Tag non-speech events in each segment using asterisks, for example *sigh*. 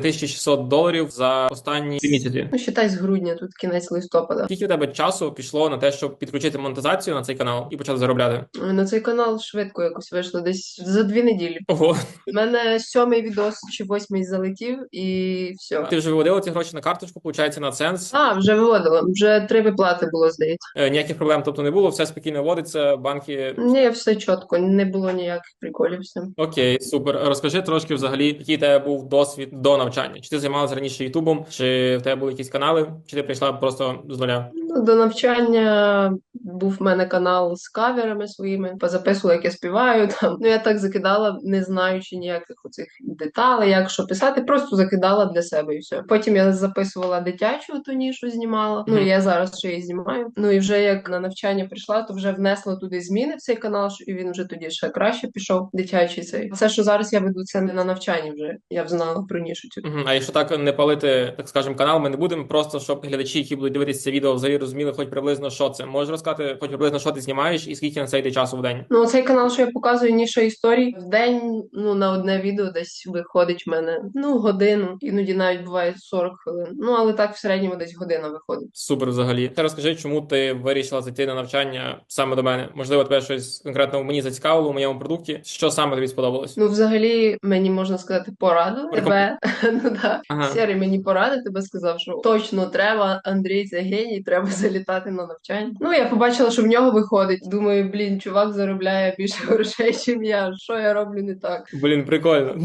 3600 доларів за останні три місяці. Ну, считай, з грудня, тут кінець листопада. Скільки у тебе часу пішло на те, щоб підключити монетизацію на цей канал і почати заробляти? На цей канал швидко якось вийшло, десь за дві неділі. Ого, У мене сьомий відос чи восьмий залетів, і все. ти вже виводила ці гроші на карточку, виходить, на ценс. А, вже виводила, вже три виплати було, здається. Е, Ніяких проблем тобто не було, все спокійно вводиться, банки. Ні, все чітко, не було ніяких приколів з. Окей, супер. Розкажи трошки взагалі, який у тебе був досвід до навчання. Чи ти займалася раніше Ютубом, чи в тебе були якісь канали, чи ти прийшла просто з нуля? Ну, до навчання був в мене канал з каверами своїми, позаписувала, як я співаю там. Ну я так закидала, не знаючи ніяких оцих деталей, як що писати, просто закидала для себе і все. Потім я записувала дитячу ту нішу, знімала. Ну і я зараз ще її знімаю. Ну і вже як на навчання прийшла, то вже внесла туди зміни в цей канал, і він вже тоді ще краще пішов. Дитячий цей. Все, що зараз я веду, це не на навчанні вже. Я взнала про нішу цю. Мгм. А якщо так не палити, так скажемо, канал, ми не будемо просто, щоб глядачі, які будуть дивитися це відео, взагалі розуміли, хоч приблизно що це. Можеш розказати, хоч приблизно що ти знімаєш і скільки на це йде часу в день. Ну, цей канал, що я показую, ніша історій в день. Ну на одне відео десь виходить в мене ну годину, іноді навіть буває 40 хвилин. Ну але так в середньому десь година виходить. Супер, взагалі. Ти розкажи, чому ти вирішила зайти на навчання саме до мене? Можливо, тебе щось конкретно мені зацікавило у моєму продукті. Що саме тобі сподобалось? Ну, взагалі, мені можна сказати, порадили тебе. *laughs* Ну да. Ага. Сірий мені порадив, тебе сказав, що точно треба. Андрій це геній, треба залітати на навчання. Ну я побачила, що в нього виходить. Думаю, блін, чувак заробляє більше *laughs* грошей, ніж я. Що я роблю не так? Блін, прикольно.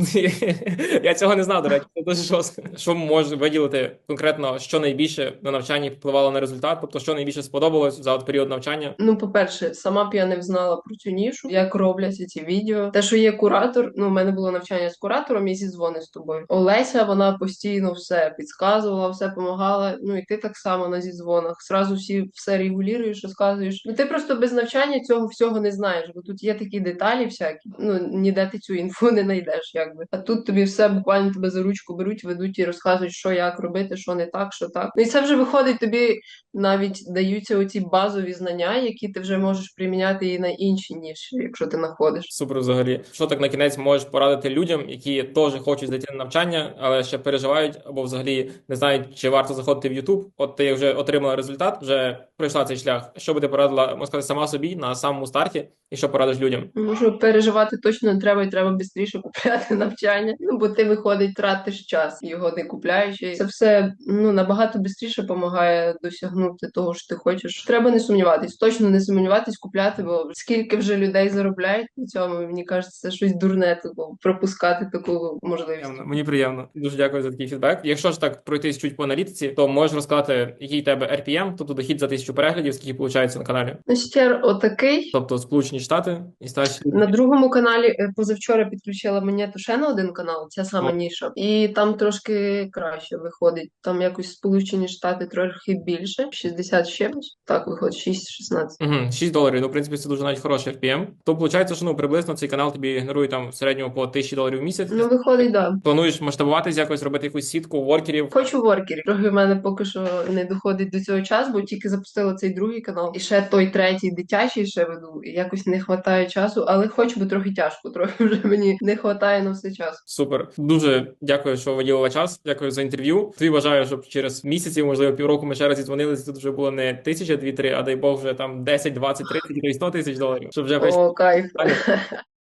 *laughs* Я цього не знав, до речі. Це дуже жорстко. Що може виділити конкретно, що найбільше на навчанні впливало на результат? Тобто, що найбільше сподобалось за от період навчання? Ну, по-перше, сама б я не знала про цю нішу, як робляться ці відео. Те, що є куратор, ну, у мене було навчання з куратором і зі дзвони з тобою. Олеся, вона постійно все підказувала, все допомагала. Ну і ти так само на зідзвонах. Сразу всі все регулюєш, розказуєш. Ну ти просто без навчання цього всього не знаєш, бо тут є такі деталі всякі. Ну ніде ти цю інфу не знайдеш, якби. А тут тобі все буквально тебе за ручку беруть, ведуть і розказують, що як робити, що не так, що так. Ну і це вже виходить тобі навіть даються оці базові знання, які ти вже можеш приміняти і на інші ніші, якщо ти знаходиш. Супер, взагалі. Що так на кінець можеш порадити людям, які теж хочуть зайти на навчання, але ще переживають або взагалі не знають, чи варто заходити в YouTube. От ти вже отримала результат, вже пройшла цей шлях. Що би ти порадила, можна сказати, сама собі на самому старті, і що порадиш людям? Можу переживати точно не треба, і треба швидше купляти навчання. Ну бо ти виходить, тратиш час, його не купляючи. Це все ну набагато швидше допомагає досягнути того, що ти хочеш. Треба не сумніватись, точно не сумніватись, купляти, бо скільки вже людей заробляють на цьому, мені кажеться, це щось дурне, типу, пропускати таку можливість. Приємно. Мені приємно. Дуже дякую за такий фідбек. Якщо ж так пройтись чуть по аналітиці, то можеш розказати, який тебе RPM, тобто дохід за тисячу переглядів, скільки виходить на каналі. Ну, ще отакий. Тобто Сполучені Штати і старші. На другому каналі е, позавчора підключила монету ще на один канал, ця сама О. ніша, і там трошки краще виходить. Там якось Сполучені Штати трохи більше, 60 з чимось. Так виходить 6-16. Угу, 6 доларів. Ну, в принципі, це дуже навіть хороший RPM. То виходить, що ну приблизно цей канал тобі генерує там в середньому по 1000 доларів в місяць. Ну виходить, да. Плануєш масштабуватись, якось робити якусь сітку воркерів. Хочу воркерів. Трохи в мене поки що не доходить до цього часу, бо тільки запустила цей другий канал. І ще той третій дитячий ще веду. І якось не вистачає часу, але хоч би трохи тяжко. Трохи вже мені не вистачає на все час. Супер. Дуже дякую, що виділила час. Дякую за інтерв'ю. Тобі бажаю, щоб через місяці, можливо, півроку ми ще раз зідзвонилися. Тут вже було не тисяча, дві, три, а дай Бог вже там 10, 20, 30 і 100 тисяч доларів. Щоб вже. О, кайф. *laughs*